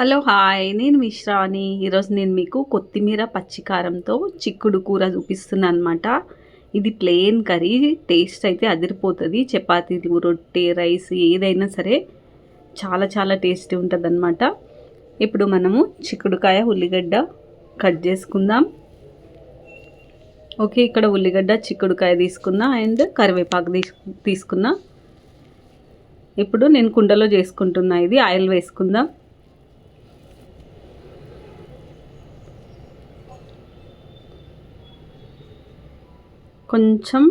Hello hi. నేను మిశ్రాని. ఈరోజు నేను మీకు కొత్తిమీర పచ్చికారంతో చిక్కుడు కూర చూపిస్తున్నాను అనమాట ఇది ప్లెయిన్ కర్రీ టేస్ట్ అయితే అదిరిపోతుంది. చపాతీలు రొట్టె రైస్ ఏదైనా సరే చాలా చాలా టేస్టీ ఉంటుంది అనమాట ఇప్పుడు మనము చిక్కుడుకాయ ఉల్లిగడ్డ కట్ చేసుకుందాం. ఓకే ఇక్కడ ఉల్లిగడ్డ చిక్కుడుకాయ తీసుకున్నా అండ్ కరివేపాకు తీసుకున్నా. ఇప్పుడు నేను కుండలో చేసుకుంటున్నా. ఇది ఆయిల్ వేసుకుందాం. కొంచెం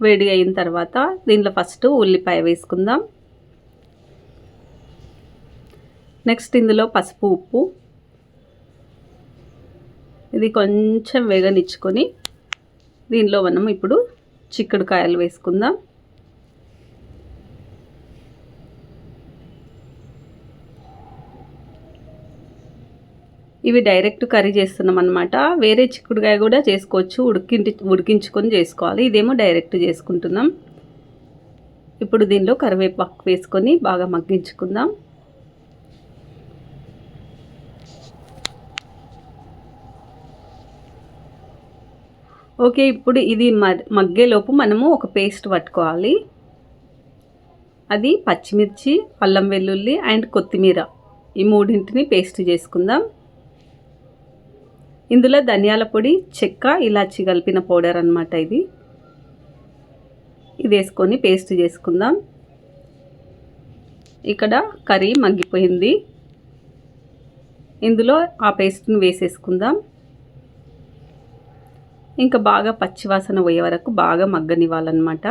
వేడి అయిన తర్వాత దీంట్లో ఫస్ట్ ఉల్లిపాయ వేసుకుందాం. నెక్స్ట్ ఇందులో పసుపు ఉప్పు. ఇది కొంచెం వేగనిచ్చుకొని దీనిలో మనం ఇప్పుడు చిక్కుడుకాయలు వేసుకుందాం. ఇవి డైరెక్ట్ కర్రీ చేస్తున్నాం అనమాట వేరే చిక్కుడుకాయ కూడా చేసుకోవచ్చు. ఉడికింటి ఉడికించుకొని చేసుకోవాలి. ఇదేమో డైరెక్ట్ చేసుకుంటున్నాం. ఇప్పుడు దీనిలో కరివేపాకు వేసుకొని బాగా మగ్గించుకుందాం. ఓకే ఇప్పుడు ఇది మగ్గేలోపు మనము ఒక పేస్ట్ పట్టుకోవాలి. అది పచ్చిమిర్చి అల్లం వెల్లుల్లి అండ్ కొత్తిమీర. ఈ మూడింటిని పేస్ట్ చేసుకుందాం. ఇందులో ధనియాల పొడి చెక్క ఇలాచి కలిపిన పౌడర్ అనమాట ఇది. ఇది వేసుకొని పేస్ట్ చేసుకుందాం. ఇక్కడ కర్రీ మగ్గిపోయింది. ఇందులో ఆ పేస్ట్ని వేసేసుకుందాం. ఇంకా బాగా పచ్చివాసన పోయే వరకు బాగా మగ్గనివ్వాలన్నమాట.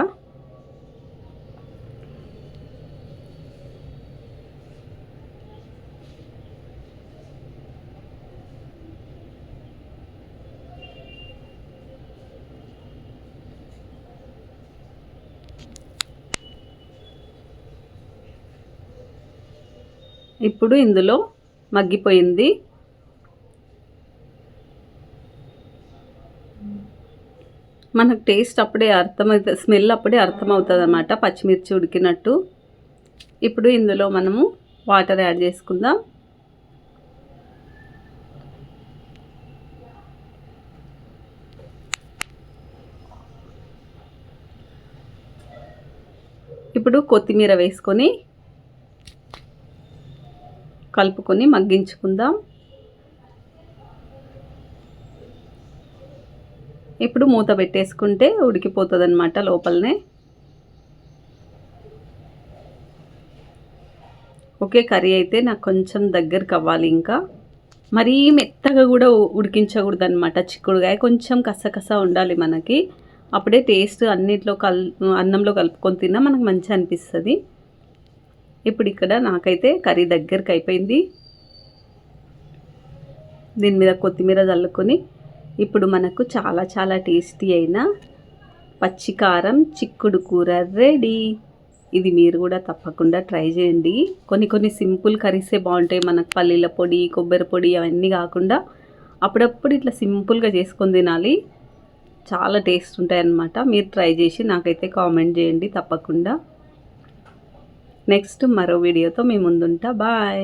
ఇప్పుడు ఇందులో మగ్గిపోయింది. మనకు టేస్ట్ అప్పుడే అర్థమవుతుంది స్మెల్ అప్పుడే అర్థమవుతుంది అనమాట పచ్చిమిర్చి ఉడికినట్టు. ఇప్పుడు ఇందులో మనము వాటర్ యాడ్ చేసుకుందాం. ఇప్పుడు కొత్తిమీర వేసుకొని కలుపుకొని మగ్గించుకుందాం. ఇప్పుడు మూత పెట్టేసుకుంటే ఉడికిపోతుంది అనమాట లోపలనే. ఓకే కర్రీ అయితే నాకు కొంచెం దగ్గరకు అవ్వాలి ఇంకా. మరీ మెత్తగా కూడా ఉడికించకూడదు అనమాట చిక్కుడుగాయ. కొంచెం కసకస ఉండాలి మనకి. అప్పుడే టేస్ట్ అన్నిట్లో కల్ అన్నంలో కలుపుకొని తిన్నా మనకు మంచిగా అనిపిస్తుంది. ఇప్పుడు ఇక్కడ నాకైతే కర్రీ దగ్గరకు అయిపోయింది. దీని మీద కొత్తిమీర చల్లుకొని ఇప్పుడు మనకు చాలా చాలా టేస్టీ అయిన పచ్చికారం చిక్కుడు కూర రెడీ. ఇది మీరు కూడా తప్పకుండా ట్రై చేయండి. కొన్ని కొన్ని సింపుల్ కర్రీసే బాగుంటాయి. మనకు పల్లీల పొడి కొబ్బరి పొడి అవన్నీ కాకుండా అప్పుడప్పుడు ఇట్లా సింపుల్గా చేసుకొని తినాలి. చాలా టేస్ట్ ఉంటాయి అన్నమాట మీరు ట్రై చేసి నాకైతే కామెంట్ చేయండి తప్పకుండా. నెక్స్ట్ మరో వీడియోతో మీ ముందుంటా. బాయ్.